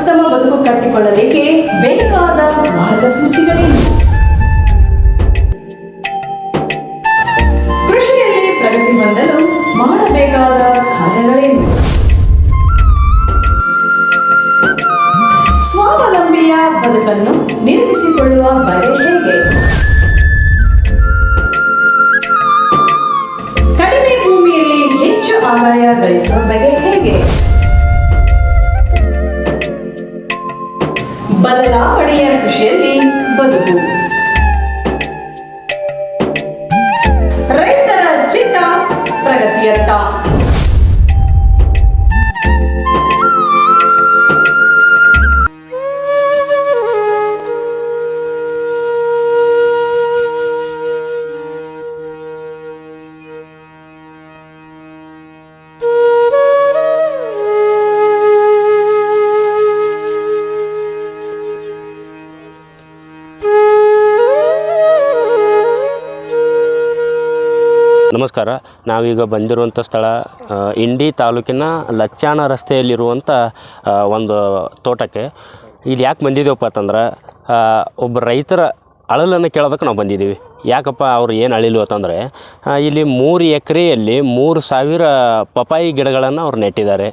ಉತ್ತಮ ಬದುಕು ಕಟ್ಟಿಕೊಳ್ಳಲಿಕ್ಕೆ ಬೇಕಾದ ಮಾರ್ಗಸೂಚಿಗಳೇನು ಕೃಷಿಯಲ್ಲಿ ಪ್ರಗತಿ ಹೊಂದಲು ಮಾಡಬೇಕಾದ ಕಾರ್ಯಗಳೇನು ಸ್ವಾವಲಂಬಿಯ ಬದುಕನ್ನು ನಿರ್ಮಿಸಿಕೊಳ್ಳುವ ನಮಸ್ಕಾರ. ನಾವೀಗ ಬಂದಿರುವಂಥ ಸ್ಥಳ ಇಂಡಿ ತಾಲೂಕಿನ ಲಚ್ಚಾಣ ರಸ್ತೆಯಲ್ಲಿರುವಂಥ ಒಂದು ತೋಟಕ್ಕೆ. ಇಲ್ಲಿ ಯಾಕೆ ಬಂದಿದ್ದೇವಪ್ಪ ಅಂತಂದ್ರೆ ಒಬ್ಬ ರೈತರ ಅಳಲನ್ನು ಕೇಳೋದಕ್ಕೆ ನಾವು ಬಂದಿದ್ದೀವಿ. ಯಾಕಪ್ಪ ಅವ್ರು ಏನು ಅಳಿಲು ಅಂತಂದರೆ ಇಲ್ಲಿ ಮೂರು ಎಕರೆಯಲ್ಲಿ ಮೂರು ಸಾವಿರ ಪಪಾಯಿ ಗಿಡಗಳನ್ನು ಅವ್ರು ನೆಟ್ಟಿದ್ದಾರೆ.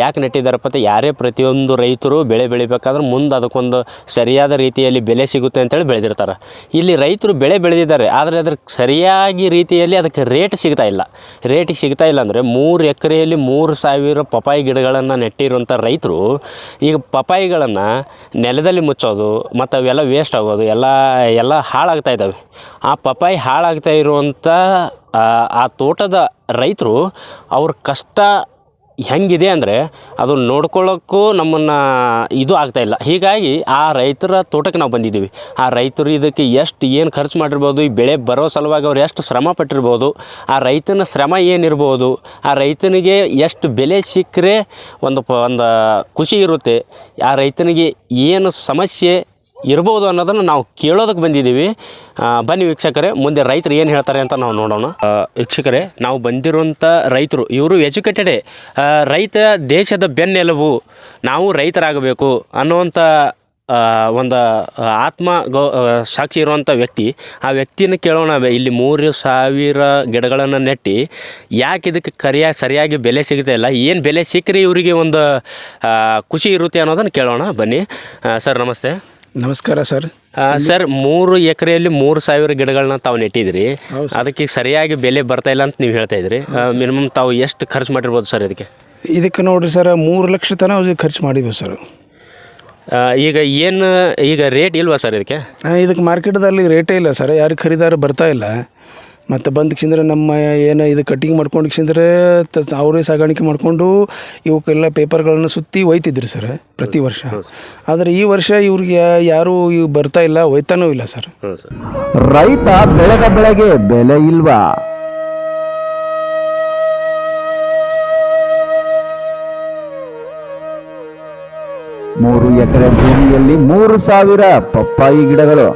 ಯಾಕೆ ನೆಟ್ಟಿದ್ದಾರಪ್ಪ ಅಂತ ಯಾರೇ ಪ್ರತಿಯೊಂದು ರೈತರು ಬೆಳೆ ಬೆಳಿಬೇಕಾದ್ರೆ ಮುಂದೆ ಅದಕ್ಕೊಂದು ಸರಿಯಾದ ರೀತಿಯಲ್ಲಿ ಬೆಲೆ ಸಿಗುತ್ತೆ ಅಂತೇಳಿ ಬೆಳೆದಿರ್ತಾರೆ. ಇಲ್ಲಿ ರೈತರು ಬೆಳೆ ಬೆಳೆದಿದ್ದಾರೆ, ಆದರೆ ಅದ್ರ ಸರಿಯಾಗಿ ರೀತಿಯಲ್ಲಿ ಅದಕ್ಕೆ ರೇಟ್ ಸಿಗ್ತಾ ಇಲ್ಲ. ರೇಟಿಗೆ ಸಿಗ್ತಾ ಇಲ್ಲ ಅಂದರೆ ಮೂರು ಎಕರೆಯಲ್ಲಿ ಮೂರು ಸಾವಿರ ಪಪಾಯಿ ಗಿಡಗಳನ್ನು ನೆಟ್ಟಿರುವಂಥ ರೈತರು ಈಗ ಪಪಾಯಿಗಳನ್ನು ನೆಲದಲ್ಲಿ ಮುಚ್ಚೋದು ಮತ್ತು ಅವೆಲ್ಲ ವೇಸ್ಟ್ ಆಗೋದು, ಎಲ್ಲ ಎಲ್ಲ ಹಾಳಾಗ್ತಾ ಇದ್ದಾವೆ. ಆ ಪಪಾಯಿ ಹಾಳಾಗ್ತಾ ಇರುವಂಥ ಆ, ತೋಟದ ರೈತರು ಅವ್ರ ಕಷ್ಟ ಹೆಂಗಿದೆ ಅಂದರೆ ಅದು ನೋಡ್ಕೊಳ್ಳೋಕ್ಕೂ ನಮ್ಮನ್ನು ಇದು ಆಗ್ತಾಯಿಲ್ಲ ಹೀಗಾಗಿ ಆ ರೈತರ ತೋಟಕ್ಕೆ ನಾವು ಬಂದಿದ್ದೀವಿ. ಆ ರೈತರು ಇದಕ್ಕೆ ಎಷ್ಟು ಏನು ಖರ್ಚು ಮಾಡಿರ್ಬೋದು ಈ ಬೆಳೆ ಬರೋ ಸಲುವಾಗಿ ಅವ್ರು ಎಷ್ಟು ಶ್ರಮ ಪಟ್ಟಿರ್ಬೋದು ಆ ರೈತನ ಶ್ರಮ ಏನಿರ್ಬೋದು ಆ ರೈತನಿಗೆ ಎಷ್ಟು ಬೆಲೆ ಸಿಕ್ಕರೆ ಒಂದು ಪ ಒಂದು ಖುಷಿ ಇರುತ್ತೆ ಆ ರೈತನಿಗೆ ಏನು ಸಮಸ್ಯೆ ಇರ್ಬೋದು ಅನ್ನೋದನ್ನು ನಾವು ಕೇಳೋದಕ್ಕೆ ಬಂದಿದ್ದೀವಿ. ಬನ್ನಿ ವೀಕ್ಷಕರೇ, ಮುಂದೆ ರೈತರು ಏನು ಹೇಳ್ತಾರೆ ಅಂತ ನಾವು ನೋಡೋಣ. ವೀಕ್ಷಕರೇ, ನಾವು ಬಂದಿರುವಂಥ ರೈತರು, ಇವರು ಎಜುಕೇಟೆಡೇ ರೈತ ದೇಶದ ಬೆನ್ನೆಲುಬು, ನಾವು ರೈತರಾಗಬೇಕು ಅನ್ನುವಂಥ ಒಂದು ಆತ್ಮ ಗೌ ಸಾಕ್ಷಿ ಇರುವಂಥ ವ್ಯಕ್ತಿ. ಆ ವ್ಯಕ್ತಿನ ಕೇಳೋಣ ಇಲ್ಲಿ ಮೂರು ಸಾವಿರ ಗಿಡಗಳನ್ನು ನೆಟ್ಟಿ, ಯಾಕೆ ಇದಕ್ಕೆ ಕರಿಯಾಗಿ ಸರಿಯಾಗಿ ಬೆಲೆ ಸಿಗುತ್ತೆ ಇಲ್ಲ, ಏನು ಬೆಲೆ ಸಿಕ್ಕರೆ ಇವರಿಗೆ ಒಂದು ಖುಷಿ ಇರುತ್ತೆ ಅನ್ನೋದನ್ನು ಕೇಳೋಣ, ಬನ್ನಿ. ಸರ್, ನಮಸ್ತೆ. ನಮಸ್ಕಾರ ಸರ್. ಸರ್ ಮೂರು ಎಕರೆಯಲ್ಲಿ ಮೂರು ಸಾವಿರ ಗಿಡಗಳನ್ನ ತಾವು ನೆಟ್ಟಿದ್ರಿ ಅದಕ್ಕೆ ಸರಿಯಾಗಿ ಬೆಲೆ ಬರ್ತಾ ಇಲ್ಲ ಅಂತ ನೀವು ಹೇಳ್ತಾ ಇದ್ರಿ ಮಿನಿಮಮ್ ತಾವು ಎಷ್ಟು ಖರ್ಚು ಮಾಡಿರ್ಬೋದು ಸರ್ ಇದಕ್ಕೆ? ಇದಕ್ಕೆ ನೋಡ್ರಿ ಸರ್ ಮೂರು ಲಕ್ಷ ತನಕ ಖರ್ಚು ಮಾಡಿದ್ವಿ ಸರ್. ಈಗ ಏನು ಈಗ ರೇಟ್ ಇಲ್ವಾ ಸರ್ ಇದಕ್ಕೆ? ಇದಕ್ಕೆ ಮಾರ್ಕೆಟ್ದಲ್ಲಿ ರೇಟೇ ಇಲ್ಲ ಸರ್. ಯಾರು ಖರೀದಾರು ಬರ್ತಾ ಇಲ್ಲ. ಮತ್ತು ಬಂದಕ್ಸಿಂದ್ರೆ ನಮ್ಮ ಏನು ಇದು ಕಟ್ಟಿಂಗ್ ಮಾಡ್ಕೊಂಡು ಕ್ಷಿಂದ್ರೆ ತ ಅವರೇ ಸಾಗಾಣಿಕೆ ಮಾಡಿಕೊಂಡು ಇವಕ್ಕೆಲ್ಲ ಪೇಪರ್ಗಳನ್ನು ಸುತ್ತಿ ಒಯ್ತಿದ್ರು ಸರ್ ಪ್ರತಿ ವರ್ಷ. ಆದರೆ ಈ ವರ್ಷ ಇವ್ರಿಗೆ ಯಾರೂ ಇವ್ ಬರ್ತಾ ಇಲ್ಲ ಒಯ್ತಾನೂ ಇಲ್ಲ ಸರ್ ರೈತ ಬೆಳೆದ ಬೆಳೆಗೆ ಬೆಲೆ ಇಲ್ವಾ? ಮೂರು ಎಕರೆ ಭೂಮಿಯಲ್ಲಿ ಮೂರು ಸಾವಿರ ಪಪ್ಪಾಯಿ ಗಿಡಗಳು.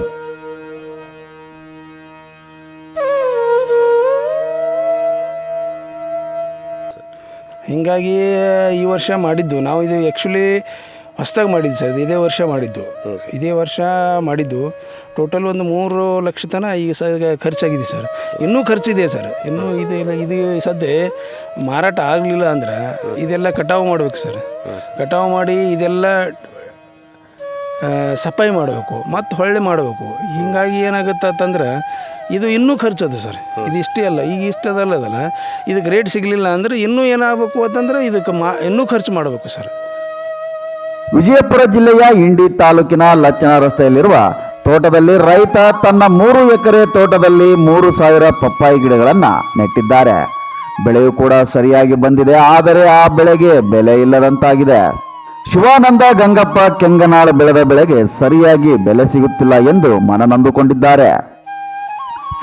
ಹೀಗಾಗಿ ಈ ವರ್ಷ ಮಾಡಿದ್ದು ನಾವು ಇದು ಆ್ಯಕ್ಚುಲಿ ಹೊಸ್ದಾಗಿ ಮಾಡಿದ್ದು ಸರ್ ಇದೇ ವರ್ಷ ಮಾಡಿದ್ದು. ಇದೇ ವರ್ಷ ಮಾಡಿದ್ದು ಟೋಟಲ್ ಒಂದು ಮೂರು ಲಕ್ಷ ತನ ಈಗ ಸ ಖರ್ಚಾಗಿದೆ ಸರ್. ಇನ್ನೂ ಖರ್ಚಿದೆ ಸರ್. ಇನ್ನೂ ಇದು ಇದು ಸದ್ಯ ಮಾರಾಟ ಆಗಲಿಲ್ಲ ಅಂದ್ರೆ ಇದೆಲ್ಲ ಕಟಾವು ಮಾಡಬೇಕು ಸರ್. ಕಟಾವು ಮಾಡಿ ಇದೆಲ್ಲ ಸಫಾಯಿ ಮಾಡಬೇಕು ಮತ್ತು ಹೊಳ್ಳೆ ಮಾಡಬೇಕು. ಹೀಗಾಗಿ ಏನಾಗುತ್ತೆ ಅಂತಂದ್ರೆ ಇದು ಇನ್ನೂ ಖರ್ಚದು ಸರ್. ಇದು ಇಷ್ಟೇ ಅಲ್ಲ, ಈಗ ಇಷ್ಟದಲ್ಲ ಅದಲ್ಲ. ಇದಕ್ಕೆ ರೇಟ್ ಸಿಗಲಿಲ್ಲ ಅಂದರೆ ಇನ್ನೂ ಏನಾಗಬೇಕು ಅಂತಂದ್ರೆ ಇದಕ್ಕೆ ಮಾ, ಇನ್ನೂ ಖರ್ಚು ಮಾಡಬೇಕು ಸರ್. ವಿಜಯಪುರ ಜಿಲ್ಲೆಯ ಇಂಡಿ ತಾಲೂಕಿನ ಲಚ್ಚನ ರಸ್ತೆಯಲ್ಲಿರುವ ತೋಟದಲ್ಲಿ ರೈತ ತನ್ನ ಮೂರು ಎಕರೆ ತೋಟದಲ್ಲಿ ಮೂರು ಸಾವಿರ ಪಪ್ಪಾಯಿ ಗಿಡಗಳನ್ನು ನೆಟ್ಟಿದ್ದಾರೆ. ಬೆಳೆಯು ಕೂಡ ಸರಿಯಾಗಿ ಬಂದಿದೆ, ಆದರೆ ಆ ಬೆಳೆಗೆ ಬೆಲೆ ಇಲ್ಲದಂತಾಗಿದೆ. ಶಿವಾನಂದ ಗಂಗಪ್ಪ ಕೆಂಗನಾಳ ಬೆಳೆದ ಬೆಳೆಗೆ ಸರಿಯಾಗಿ ಬೆಲೆ ಸಿಗುತ್ತಿಲ್ಲ ಎಂದು ಮನನೊಂದುಕೊಂಡಿದ್ದಾರೆ.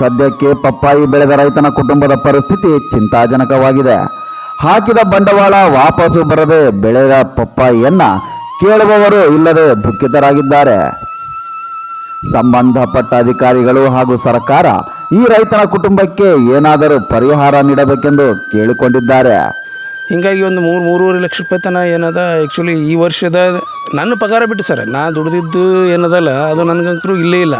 ಸದ್ಯಕ್ಕೆ ಪಪ್ಪಾಯಿ ಬೆಳೆದ ರೈತನ ಕುಟುಂಬದ ಪರಿಸ್ಥಿತಿ ಚಿಂತಾಜನಕವಾಗಿದೆ. ಹಾಕಿದ ಬಂಡವಾಳ ವಾಪಸ್ಸು ಬರದೆ ಬೆಳೆದ ಪಪ್ಪಾಯಿಯನ್ನ ಕೇಳುವವರು ಇಲ್ಲದೆ ದುಃಖಿತರಾಗಿದ್ದಾರೆ. ಸಂಬಂಧಪಟ್ಟ ಅಧಿಕಾರಿಗಳು ಹಾಗೂ ಸರ್ಕಾರ ಈ ರೈತನ ಕುಟುಂಬಕ್ಕೆ ಏನಾದರೂ ಪರಿಹಾರ ನೀಡಬೇಕೆಂದು ಕೇಳಿಕೊಂಡಿದ್ದಾರೆ. ಹೀಗಾಗಿ ಒಂದು ಮೂರು ಮೂರುವರೆ ಲಕ್ಷ ರೂಪಾಯಿ ತನಕ ಏನದ ಆ್ಯಕ್ಚುಲಿ ಈ ವರ್ಷದ ನನ್ನ ಪಗಾರ ಬಿಟ್ಟು ಸರ್ ನಾನು ದುಡಿದಿದ್ದು ಏನದಲ್ಲ ಅದು ನನಗಂತರೂ ಇಲ್ಲೇ ಇಲ್ಲ.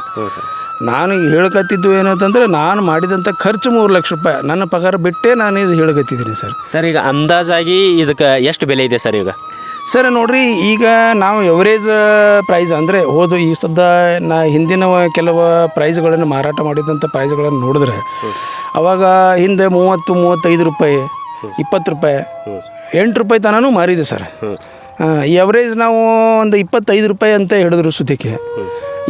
ನಾನು ಈಗ ಹೇಳ್ಕತ್ತಿದ್ದು ಏನಂತಂದ್ರೆ ನಾನು ಮಾಡಿದಂಥ ಖರ್ಚು ಮೂರು ಲಕ್ಷ ರೂಪಾಯಿ. ನನ್ನ ಪಗಾರ ಬಿಟ್ಟೇ ನಾನು ಇದು ಹೇಳ್ಕತ್ತಿದ್ದೀನಿ ಸರ್. ಸರ್ ಈಗ ಅಂದಾಜಾಗಿ ಇದಕ್ಕೆ ಎಷ್ಟು ಬೆಲೆ ಇದೆ ಸರ್ ಈಗ? ಸರ್ ನೋಡಿರಿ ಈಗ ನಾವು ಎವರೇಜ್ ಪ್ರೈಸ್ ಅಂದರೆ ಹೋದು ಈ ಸದ್ದ ನಾ ಹಿಂದಿನ ಕೆಲವು ಪ್ರೈಸ್ಗಳನ್ನು ಮಾರಾಟ ಮಾಡಿದಂಥ ಪ್ರೈಸ್ಗಳನ್ನು ನೋಡಿದ್ರೆ ಅವಾಗ ಹಿಂದೆ ಮೂವತ್ತು ಮೂವತ್ತೈದು ರೂಪಾಯಿ ಇಪ್ಪತ್ತು ರೂಪಾಯಿ ಎಂಟು ರೂಪಾಯಿ ತನೂ ಮಾರಿದೆ ಸರ್. ಎವರೇಜ್ ನಾವು ಒಂದು ಇಪ್ಪತ್ತೈದು ರೂಪಾಯಿ ಅಂತ ಹಿಡಿದ್ರು ಸುದ್ದಿಗೆ.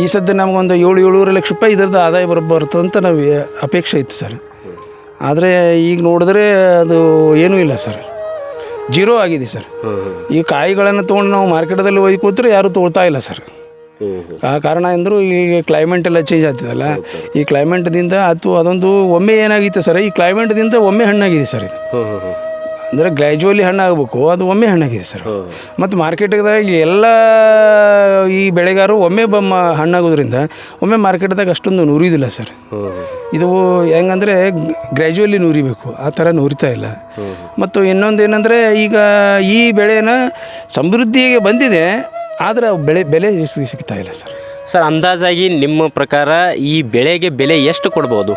ಈ ಸದ್ಯ ನಮಗೊಂದು ಏಳು ಏಳೂವರೆ ಲಕ್ಷ ರೂಪಾಯಿ ಇದರದ್ದು ಆದಾಯ ಬರ ಬರ್ತದಂತ ನಾವು ಅಪೇಕ್ಷೆ ಇತ್ತು ಸರ್. ಆದರೆ ಈಗ ನೋಡಿದ್ರೆ ಅದು ಏನೂ ಇಲ್ಲ ಸರ್. ಜೀರೋ ಆಗಿದೆ ಸರ್. ಈ ಕಾಯಿಗಳನ್ನು ತೊಗೊಂಡು ನಾವು ಮಾರ್ಕೆಟದಲ್ಲಿ ಹೋಗಿ ಕೂತ್ರೆ ಯಾರೂ ತೊಗೊಳ್ತಾ ಇಲ್ಲ ಸರ್. ಆ ಕಾರಣ ಎಂದರು ಈಗ ಕ್ಲೈಮೇಟ್ ಎಲ್ಲ ಚೇಂಜ್ ಆಗ್ತದಲ್ಲ. ಈ ಕ್ಲೈಮೇಟ್ದಿಂದ ಅದು ಅದೊಂದು ಒಮ್ಮೆ ಏನಾಗಿತ್ತು ಸರ್, ಈ ಕ್ಲೈಮೇಟ್ದಿಂದ ಒಮ್ಮೆ ಹಣ್ಣಾಗಿದೆ ಸರ್ ಇದು. ಅಂದರೆ ಗ್ರ್ಯಾಜುವಲಿ ಹಣ್ಣಾಗಬೇಕು ಅದು ಒಮ್ಮೆ ಹಣ್ಣಾಗಿದೆ ಸರ್. ಮತ್ತು ಮಾರ್ಕೆಟ್ದಾಗ ಎಲ್ಲ ಈ ಬೆಳೆಗಾರರು ಒಮ್ಮೆ ಬಮ್ಮ ಹಣ್ಣಾಗೋದ್ರಿಂದ ಒಮ್ಮೆ ಮಾರ್ಕೆಟ್ದಾಗ ಅಷ್ಟೊಂದು ನೂರಿದಿಲ್ಲ ಸರ್. ಇದು ಹೆಂಗಂದರೆ ಗ್ರ್ಯಾಜುವಲಿ ನುರಿಬೇಕು. ಆ ಥರ ನುರಿತಾ ಇಲ್ಲ. ಮತ್ತು ಇನ್ನೊಂದು ಏನಂದರೆ ಈಗ ಈ ಬೆಳೆನ ಸಮೃದ್ಧಿಗೆ ಬಂದಿದೆ ಆದರೆ ಬೆಳೆ ಬೆಲೆ ಸಿಗ್ತಾ ಇಲ್ಲ ಸರ್. ಸರ್ ಅಂದಾಜಾಗಿ ನಿಮ್ಮ ಪ್ರಕಾರ ಈ ಬೆಳೆಗೆ ಬೆಲೆ ಎಷ್ಟು ಕೊಡ್ಬೋದು?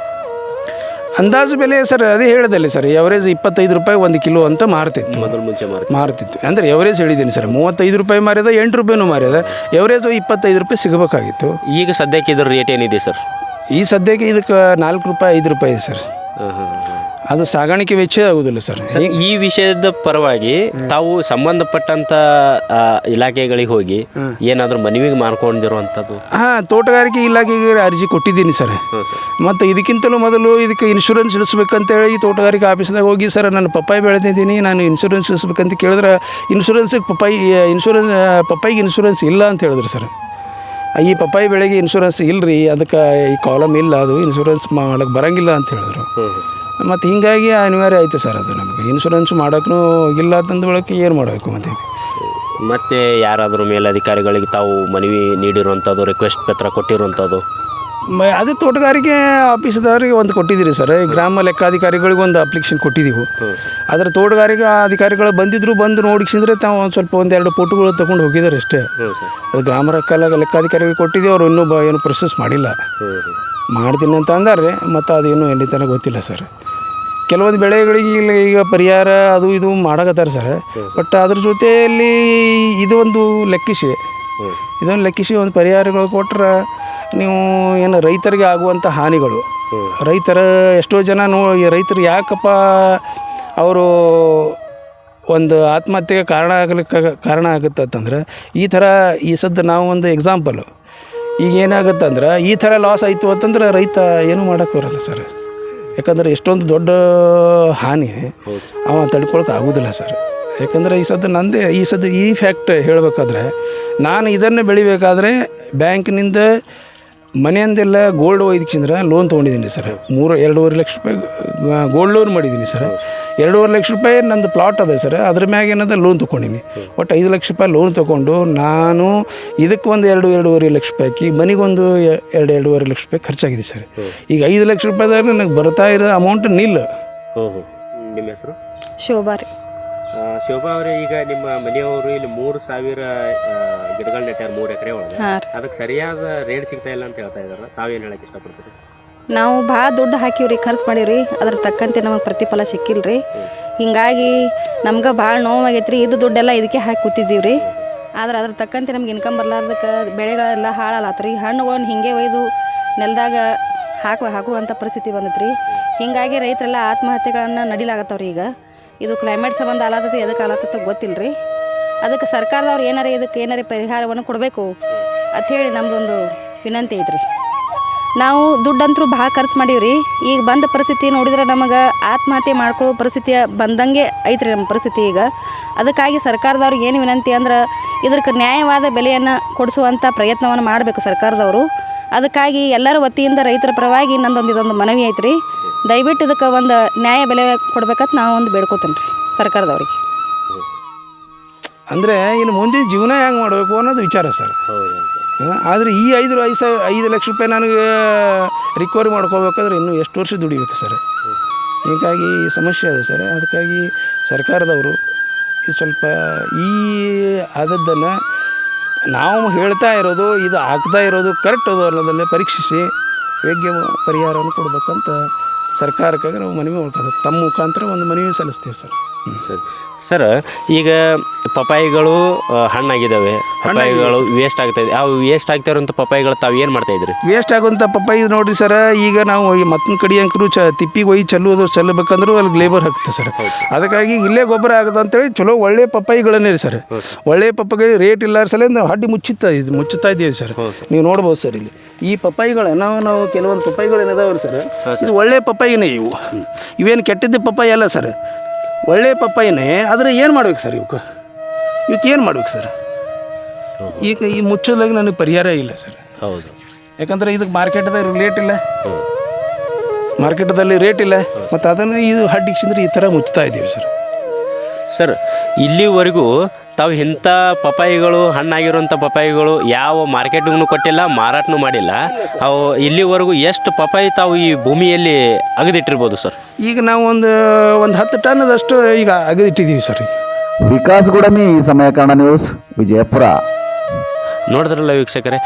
ಅಂದಾಜು ಬೆಲೆ ಸರ್ ಅದೇ ಹೇಳಿದಲ್ಲ ಸರ್ ಎವರೇಜ್ ಇಪ್ಪತ್ತೈದು ರೂಪಾಯಿ ಒಂದು ಕಿಲೋ ಅಂತ ಮಾರ್ತಿತ್ತು. ಮೊದಲು ಮುಂಚೆ ಮಾರ್ತಿತ್ತು. ಅಂದರೆ ಎವರೇಜ್ ಹೇಳಿದ್ದೀನಿ ಸರ್ ಮೂವತ್ತೈದು ರೂಪಾಯಿ ಮಾರಿದ ಎಂಟು ರೂಪಾಯಿನೂ ಮಾರಿದ ಎವರೇಜ್ ಇಪ್ಪತ್ತೈದು ರೂಪಾಯಿ ಸಿಗಬೇಕಾಗಿತ್ತು. ಈಗ ಸದ್ಯಕ್ಕೆ ಇದ್ರ ರೇಟ್ ಏನಿದೆ ಸರ್? ಈ ಸದ್ಯಕ್ಕೆ ಇದಕ್ಕೆ ನಾಲ್ಕು ರೂಪಾಯಿ ಐದು ರೂಪಾಯಿ ಇದೆ ಸರ್ ಅದು ಸಾಗಾಣಿಕೆ ವೆಚ್ಚ ಆಗುದಿಲ್ಲ ಸರ್. ಈ ವಿಷಯದ ಪರವಾಗಿ ತಾವು ಸಂಬಂಧಪಟ್ಟಂತ ಆ, ಇಲಾಖೆಗಳಿಗೆ ಹೋಗಿ ಏನಾದರೂ ಮನವಿಗೆ ಮಾಡ್ಕೊಂಡಿರುವಂಥದ್ದು? ಹಾಂ ತೋಟಗಾರಿಕೆ ಇಲಾಖೆಗೆ ಅರ್ಜಿ ಕೊಟ್ಟಿದ್ದೀನಿ ಸರ್. ಮತ್ತು ಇದಕ್ಕಿಂತಲೂ ಮೊದಲು ಇದಕ್ಕೆ ಇನ್ಶೂರೆನ್ಸ್ ಇಳಿಸ್ಬೇಕಂತೇಳಿ ಈ ತೋಟಗಾರಿಕೆ ಆಫೀಸ್ದಾಗ ಹೋಗಿ ಸರ್ ನಾನು ಪಪ್ಪಾಯಿ ಬೆಳೆದಿದ್ದೀನಿ ನಾನು ಇನ್ಶೂರೆನ್ಸ್ ಇಳಿಸ್ಬೇಕಂತ ಕೇಳಿದ್ರೆ ಇನ್ಶೂರೆನ್ಸಿಗೆ ಪಪ್ಪಾಯಿ ಇನ್ಶೂರೆನ್ಸ್ ಪಪ್ಪಾಯಿಗೆ ಇನ್ಶೂರೆನ್ಸ್ ಇಲ್ಲ ಅಂತ ಹೇಳಿದ್ರು ಸರ್. ಈ ಪಪ್ಪಾಯಿ ಬೆಳೆಗೆ ಇನ್ಶೂರೆನ್ಸ್ ಇಲ್ಲರಿ ಅದಕ್ಕೆ ಈ ಕಾಲಮ್ ಇಲ್ಲ ಅದು ಇನ್ಶೂರೆನ್ಸ್ ಮಾಡಕ್ಕೆ ಬರಂಗಿಲ್ಲ ಅಂತ ಹೇಳಿದ್ರು. ಮತ್ತು ಹೀಗಾಗಿ ಅನಿವಾರ್ಯ ಆಯಿತು ಸರ್ ಅದು ನಮಗೆ. ಇನ್ಶೂರೆನ್ಸ್ ಮಾಡೋಕ್ಕೂ ಇಲ್ಲ ಅಂತಂದ ಬಳಕೆ ಏನು ಮಾಡಬೇಕು ಮತ್ತೆ? ಮತ್ತೆ ಯಾರಾದರೂ ಮೇಲಧಿಕಾರಿಗಳಿಗೆ ತಾವು ಮನವಿ ನೀಡಿರುವಂಥದ್ದು ರಿಕ್ವೆಸ್ಟ್ ಪತ್ರ ಕೊಟ್ಟಿರುವಂಥದ್ದು? ಮ ಅದೇ ತೋಟಗಾರಿಕೆ ಆಫೀಸ್ದವ್ರಿಗೆ ಒಂದು ಕೊಟ್ಟಿದ್ದೀರಿ ಸರ್. ಗ್ರಾಮ ಲೆಕ್ಕಾಧಿಕಾರಿಗಳಿಗೆ ಒಂದು ಅಪ್ಲಿಕೇಶನ್ ಕೊಟ್ಟಿದ್ದೀವಿ. ಆದರೆ ತೋಟಗಾರಿಕೆ ಅಧಿಕಾರಿಗಳು ಬಂದಿದ್ರು ಬಂದು ನೋಡಿಸಿದ್ರೆ ತಾವು ಒಂದು ಸ್ವಲ್ಪ ಒಂದೆರಡು ಫೋಟೋಗಳು ತೊಗೊಂಡು ಹೋಗಿದ್ದಾರೆ ಅಷ್ಟೇ. ಅದು ಗ್ರಾಮ ಲೆಕ್ಕ ಲೆಕ್ಕಾಧಿಕಾರಿಗಳಿಗೆ ಕೊಟ್ಟಿದ್ದೀವಿ ಅವರು ಇನ್ನೂ ಬ ಏನು ಪ್ರೊಸೆಸ್ ಮಾಡಿಲ್ಲ. ಮಾಡ್ತೀನಿ ಅಂತ ಅಂದಾರೆ ಮತ್ತು ಅದು ಇನ್ನೂ ಎಲ್ಲಿ ತನಕ ಗೊತ್ತಿಲ್ಲ ಸರ್. ಕೆಲವೊಂದು ಬೆಳೆಗಳಿಗೆ ಇಲ್ಲಿ ಈಗ ಪರಿಹಾರ ಅದು ಇದು ಮಾಡಕತ್ತಾರೆ ಸರ್. ಬಟ್ ಅದ್ರ ಜೊತೆಯಲ್ಲಿ ಇದು ಒಂದು ಲೆಕ್ಕಿಸಿ ಇದೊಂದು ಲೆಕ್ಕಿಸಿ ಒಂದು ಪರಿಹಾರಗಳು ಕೊಟ್ರೆ ನೀವು ಏನು ರೈತರಿಗೆ ಆಗುವಂಥ ಹಾನಿಗಳು. ರೈತರ ಎಷ್ಟೋ ಜನ ನೋ ರೈತರು ಯಾಕಪ್ಪ ಅವರು ಒಂದು ಆತ್ಮಹತ್ಯೆಗೆ ಕಾರಣ ಆಗಲಿಕ್ಕೆ ಕಾರಣ ಆಗುತ್ತೆ ಅಂತಂದ್ರೆ ಈ ಥರ ಈ ಸದ್ದು ನಾವು ಒಂದು ಎಕ್ಸಾಂಪಲು ಈಗ ಏನಾಗುತ್ತಂದ್ರೆ ಈ ಥರ ಲಾಸ್ ಆಯಿತು ಅಂತಂದ್ರೆ ರೈತ ಏನೂ ಮಾಡೋಕ್ಕೆ ಬರಲ್ಲ ಸರ್. ಯಾಕಂದರೆ ಎಷ್ಟೊಂದು ದೊಡ್ಡ ಹಾನಿ ಅವ ತಡ್ಕೊಳಕ್ಕೆ ಆಗೋದಿಲ್ಲ ಸರ್. ಯಾಕಂದರೆ ಈ ಸದ್ದು ನಂದೇ, ಈ ಸದ್ದು ಈ ಫ್ಯಾಕ್ಟ್ ಹೇಳಬೇಕಾದ್ರೆ, ನಾನು ಇದನ್ನು ಬೆಳಿಬೇಕಾದ್ರೆ ಬ್ಯಾಂಕ್ನಿಂದ ಮನೆಯಿಂದೆಲ್ಲ ಗೋಲ್ಡ್ ಒಯ್ದಕ್ಕಿಂದ್ರೆ ಲೋನ್ ತೊಗೊಂಡಿದ್ದೀನಿ ಸರ್ ಮೂರು ಎರಡೂವರೆ ಲಕ್ಷ ರೂಪಾಯಿ ಗೋಲ್ಡ್ ಲೋನ್ ಮಾಡಿದ್ದೀನಿ ಸರ್ ಎರಡೂವರೆ ಲಕ್ಷ ರೂಪಾಯಿ ನಂದು ಪ್ಲಾಟ್ ಅದ ಸರ್ ಅದ್ರ ಮ್ಯಾಗ ಏನದ ಲೋನ್ ತೊಗೊಂಡಿನಿ. ಒಟ್ಟು ಐದು ಲಕ್ಷ ರೂಪಾಯಿ ಲೋನ್ ತೊಗೊಂಡು ನಾನು ಇದಕ್ಕೆ ಒಂದು ಎರಡು ಎರಡೂವರೆ ಲಕ್ಷ ರೂಪಾಯಿ ಹಾಕಿ ಮನೆಗೊಂದು ಎರಡು ಎರಡೂವರೆ ಲಕ್ಷ ರೂಪಾಯಿ ಖರ್ಚಾಗಿದೆ ಸರ್ ಈಗ ಐದು ಲಕ್ಷ ರೂಪಾಯಿದಾಗ ನನಗೆ ಬರ್ತಾ ಇರೋ ಅಮೌಂಟ್ ನಿಲ್ಲ. ನಿಮ್ಮ ಹೆಸರು? ಶೋಭಾ ರೀ. ಶೋಭಾ ಅವರೇ ಈಗ ನಿಮ್ಮ ಮನೆಯವರು ಇಲ್ಲಿ ಮೂರು ಸಾವಿರ ಗಿಡಗಳು ನೆಟ್ಟಾರ ಮೂರು ಎಕರೆ ಒಳಗೆ. ಅದಕ್ಕೆ ಸರಿಯಾದ ರೇಟ್ ಸಿಗ್ತಾ ಇಲ್ಲ ಅಂತ ಹೇಳ್ತಾ ಇದ್ದಾರೆ ತಾವೇನು ಹೇಳಕ್ಕೆ ಇಷ್ಟಪಡ್ತೀರಿ? ನಾವು ಭಾಳ ದುಡ್ಡು ಹಾಕಿವ್ರಿ ಖರ್ಚು ಮಾಡೀವ್ರಿ. ಅದ್ರ ತಕ್ಕಂತೆ ನಮಗೆ ಪ್ರತಿಫಲ ಸಿಕ್ಕಿಲ್ಲ ರೀ ಹಿಂಗಾಗಿ ನಮ್ಗೆ ಭಾಳ ನೋವಾಗೈತೆ ರೀ ಇದು ದುಡ್ಡೆಲ್ಲ ಇದಕ್ಕೆ ಹಾಕಿ ಕೂತಿದ್ದೀವಿ ರೀ ಆದ್ರೆ ಅದ್ರ ತಕ್ಕಂತೆ ನಮ್ಗೆ ಇನ್ಕಮ್ ಬರ್ಲಾರ್ದಕ್ಕೆ ಬೆಳೆಗಳೆಲ್ಲ ಹಾಳಾಲತ್ರಿ ಹಣ್ಣುಗಳನ್ನ ಹಿಂಗೆ ಒಯ್ದು ನೆಲದಾಗ ಹಾಕುವ ಹಾಕುವಂಥ ಪರಿಸ್ಥಿತಿ ಬಂದೈತೆ ರೀ ಹಿಂಗಾಗಿ ರೈತರೆಲ್ಲ ಆತ್ಮಹತ್ಯೆಗಳನ್ನು ನಡಿಲಾಗತ್ತವ್ರಿ ಈಗ. ಇದು ಕ್ಲೈಮೇಟ್ ಸಂಬಂಧ ಆಲತ್ತೈತಿ ಎದಕ್ಕೆ ಆಲತ್ತೈತೆ ಗೊತ್ತಿಲ್ಲ ರೀ ಅದಕ್ಕೆ ಸರ್ಕಾರದವ್ರು ಏನಾರ ಇದಕ್ಕೆ ಏನಾರ ಪರಿಹಾರವನ್ನು ಕೊಡಬೇಕು ಅಂಥೇಳಿ ನಮ್ಮದೊಂದು ವಿನಂತಿ ಐತ್ರಿ. ನಾವು ದುಡ್ಡಂತರೂ ಭಾಳ ಖರ್ಚು ಮಾಡೀವ್ರಿ. ಈಗ ಬಂದ ಪರಿಸ್ಥಿತಿ ನೋಡಿದ್ರೆ ನಮಗೆ ಆತ್ಮಹತ್ಯೆ ಮಾಡ್ಕೊಳ್ಳೋ ಪರಿಸ್ಥಿತಿ ಬಂದಂಗೆ ಐತ್ರಿ ನಮ್ಮ ಪರಿಸ್ಥಿತಿ ಈಗ. ಅದಕ್ಕಾಗಿ ಸರ್ಕಾರದವ್ರಿಗೆ ಏನು ವಿನಂತಿ ಅಂದ್ರೆ ಇದಕ್ಕೆ ನ್ಯಾಯವಾದ ಬೆಲೆಯನ್ನು ಕೊಡಿಸುವಂಥ ಪ್ರಯತ್ನವನ್ನು ಮಾಡಬೇಕು ಸರ್ಕಾರದವರು. ಅದಕ್ಕಾಗಿ ಎಲ್ಲರ ವತಿಯಿಂದ ರೈತರ ಪರವಾಗಿ ನಂದೊಂದು ಇದೊಂದು ಮನವಿ ರೀ ದಯವಿಟ್ಟು ಇದಕ್ಕೆ ಒಂದು ನ್ಯಾಯ ಬೆಲೆ ಕೊಡ್ಬೇಕಂತ ನಾವು ಒಂದು ಬೇಡ್ಕೋತೀನಿ ರೀ ಸರ್ಕಾರದವ್ರಿಗೆ. ಅಂದರೆ ಇನ್ನು ಮುಂದಿನ ಜೀವನ ಹೆಂಗೆ ಮಾಡಬೇಕು ಅನ್ನೋದು ವಿಚಾರ ಸರ್. ಆದರೆ ಈ ಐದು ಐದು ಸಾವಿರ ಐದು ಲಕ್ಷ ರೂಪಾಯಿ ನನಗೆ ರಿಕವರಿ ಮಾಡ್ಕೋಬೇಕಾದ್ರೆ ಇನ್ನೂ ಎಷ್ಟು ವರ್ಷ ದುಡಿಬೇಕು ಸರ್. ಹೀಗಾಗಿ ಸಮಸ್ಯೆ ಇದೆ ಸರ್. ಅದಕ್ಕಾಗಿ ಸರ್ಕಾರದವರು ಇದು ಸ್ವಲ್ಪ ಈ ಆದದ್ದನ್ನು ನಾವು ಹೇಳ್ತಾ ಇರೋದು, ಇದು ಆಗ್ತಾ ಇರೋದು ಕರೆಕ್ಟ್ ಅದು ಅನ್ನೋದನ್ನೇ ಪರೀಕ್ಷಿಸಿ ಯೋಗ್ಯ ಪರಿಹಾರವನ್ನು ಕೊಡಬೇಕಂತ ಸರ್ಕಾರಕ್ಕಾಗಿ ನಾವು ಮನವಿ ಮಾಡ್ತಾರೆ ತಮ್ಮ ಮುಖಾಂತರ ಒಂದು ಮನವಿ ಸಲ್ಲಿಸ್ತೀವಿ ಸರ್. ಸರಿ. ಸರ್ ಈಗ ಪಪಾಯಿಗಳು ಹಣ್ಣಾಗಿದ್ದಾವೆ. ಪಪಾಯಿಗಳು ವೇಸ್ಟ್ ಆಗ್ತಾ ಇದೆ ಅವು ವೇಸ್ಟ್ ಆಗ್ತಾ ಇರೋಂಥ ಪಪಾಯಿಗಳು ತಾವು ಏನು ಮಾಡ್ತಾ ಇದ್ರಿ ವೇಸ್ಟ್ ಆಗುವಂಥ ಪಪಾಯಿ ನೋಡಿರಿ ಸರ್ ಈಗ ನಾವು ಈ ಮತ್ತೊಂದು ಕಡೆ ಅಂಕರು ಚ ತಿಪ್ಪಿಗೆ ಹೋಗಿ ಚೆಲ್ಲೋದು ಚೆಲ್ಲಬೇಕಂದ್ರೂ ಅಲ್ಲಿ ಲೇಬರ್ ಹಾಕ್ತದೆ ಸರ್. ಅದಕ್ಕಾಗಿ ಇಲ್ಲೇ ಗೊಬ್ಬರ ಆಗೋದು ಅಂತೇಳಿ ಚಲೋ ಒಳ್ಳೆ ಪಪ್ಪಾಯಿಗಳನ್ನೇ ರೀ ಸರ್. ಒಳ್ಳೆ ಪಪ್ಪಾಯಿ ರೇಟ್ ಇಲ್ಲ ಸಲ ನಾವು ಹಡ್ಡಿ ಮುಚ್ಚುತ್ತಾ ಇದು ಮುಚ್ಚುತ್ತಾ ಇದ್ದೀವಿ ಸರ್. ನೀವು ನೋಡ್ಬೋದು ಸರ್ ಇಲ್ಲಿ. ಈ ಪಪ್ಪಾಯಿಗಳು ನಾವು ನಾವು ಕೆಲವೊಂದು ಪಪ್ಪಾಯಿಗಳೇನಿದಾವೆ ಸರ್. ಇದು ಒಳ್ಳೆ ಪಪ್ಪಾಯಿನೇ ಇವು. ಇವೇನು ಕೆಟ್ಟಿದ್ದ ಪಪ್ಪಾಯಿ ಅಲ್ಲ ಸರ್. ಒಳ್ಳೆ ಪಪ್ಪಾಯಿನೇ ಆದರೆ ಏನು ಮಾಡ್ಬೇಕು ಸರ್ ಇವಕ್ಕೆ ಇವಕ್ಕೆ ಏನು ಮಾಡ್ಬೇಕು ಸರ್? ಈಗ ಈ ಮುಚ್ಚಲಾಗಿ ನನಗೆ ಪರಿಹಾರ ಇಲ್ಲ ಸರ್. ಹೌದು. ಯಾಕಂದ್ರೆ ಇದಕ್ಕೆ ಮಾರ್ಕೆಟ್ದಾಗ ರೇಟ್ ಇಲ್ಲ. ಮಾರ್ಕೆಟದಲ್ಲಿ ರೇಟ್ ಇಲ್ಲ. ಮತ್ತು ಅದನ್ನು ಇದು ಹಡ್ಡಿಕ್ಸಿಂದ್ರೆ ಈ ಥರ ಮುಚ್ತಾ ಇದ್ದೀವಿ ಸರ್. ಸರ್ ಇಲ್ಲಿವರೆಗೂ ತಾವು ಇಂಥ ಪಪಾಯಿಗಳು ಹಣ್ಣಾಗಿರುವಂಥ ಪಪಾಯಿಗಳು ಯಾವ ಮಾರ್ಕೆಟಿಗೂ ಕೊಟ್ಟಿಲ್ಲ ಮಾರಾಟನೂ ಮಾಡಿಲ್ಲ. ಅವು ಇಲ್ಲಿವರೆಗೂ ಎಷ್ಟು ಪಪಾಯಿ ತಾವು ಈ ಭೂಮಿಯಲ್ಲಿ ಅಗದಿಟ್ಟಿರ್ಬೋದು ಸರ್? ಈಗ ನಾವು ಒಂದು ಒಂದು ಹತ್ತು ಟನ್ನದಷ್ಟು ಈಗ ಅಗದಿಟ್ಟಿದ್ದೀವಿ ಸರ್ ವಿಕಾಸ್ ಗುಡಮಿ ಸಮಯ ಕಾರಣ ನ್ಯೂಸ್ ವಿಜಯಪುರ. ನೋಡಿದ್ರಲ್ಲ ವೀಕ್ಷಕರೇ,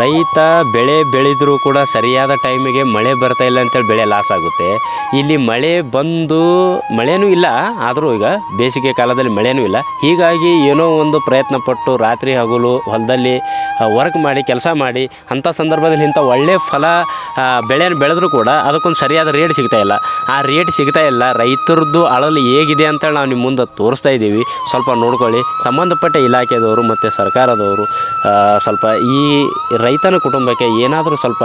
ರೈತ ಬೆಳೆ ಬೆಳೆದರೂ ಕೂಡ ಸರಿಯಾದ ಟೈಮಿಗೆ ಮಳೆ ಬರ್ತಾ ಇಲ್ಲ ಅಂತೇಳಿ ಬೆಳೆ ಲಾಸ್ ಆಗುತ್ತೆ. ಇಲ್ಲಿ ಮಳೆ ಬಂದು ಮಳೆನೂ ಇಲ್ಲ, ಆದರೂ ಈಗ ಬೇಸಿಗೆ ಕಾಲದಲ್ಲಿ ಮಳೆನೂ ಇಲ್ಲ. ಹೀಗಾಗಿ ಏನೋ ಒಂದು ಪ್ರಯತ್ನ ಪಟ್ಟು ರಾತ್ರಿ ಹಗಲು ಹೊಲದಲ್ಲಿ ವರ್ಕ್ ಮಾಡಿ, ಕೆಲಸ ಮಾಡಿ, ಅಂಥ ಸಂದರ್ಭದಲ್ಲಿ ಇಂಥ ಒಳ್ಳೆ ಫಲ ಬೆಳೆನ ಬೆಳೆದ್ರೂ ಕೂಡ ಅದಕ್ಕೊಂದು ಸರಿಯಾದ ರೇಟ್ ಸಿಗ್ತಾ ಇಲ್ಲ. ಆ ರೇಟ್ ಸಿಗ್ತಾ ಇಲ್ಲ, ರೈತರದ್ದು ಅಳಲು ಹೇಗಿದೆ ಅಂತೇಳಿ ನಾವು ನಿಮ್ಮ ಮುಂದೆ ತೋರಿಸ್ತಾ ಇದ್ದೀವಿ. ಸ್ವಲ್ಪ ನೋಡ್ಕೊಳ್ಳಿ. ಸಂಬಂಧಪಟ್ಟ ಇಲಾಖೆದವರು ಮತ್ತು ಸರ್ಕಾರದವರು ಸ್ವಲ್ಪ ಈ ರೈತನ ಕುಟುಂಬಕ್ಕೆ ಏನಾದರೂ ಸ್ವಲ್ಪ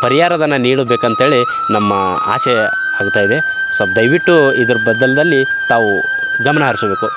ಪರಿಹಾರದನ್ನು ನೀಡಬೇಕಂತೇಳಿ ನಮ್ಮ ಆಸೆ ಆಗ್ತಾ ಇದೆ. ಸ್ವಲ್ಪ ದಯವಿಟ್ಟು ಇದ್ರ ಬದಲದಲ್ಲಿ ತಾವು ಗಮನ ಹರಿಸಬೇಕು.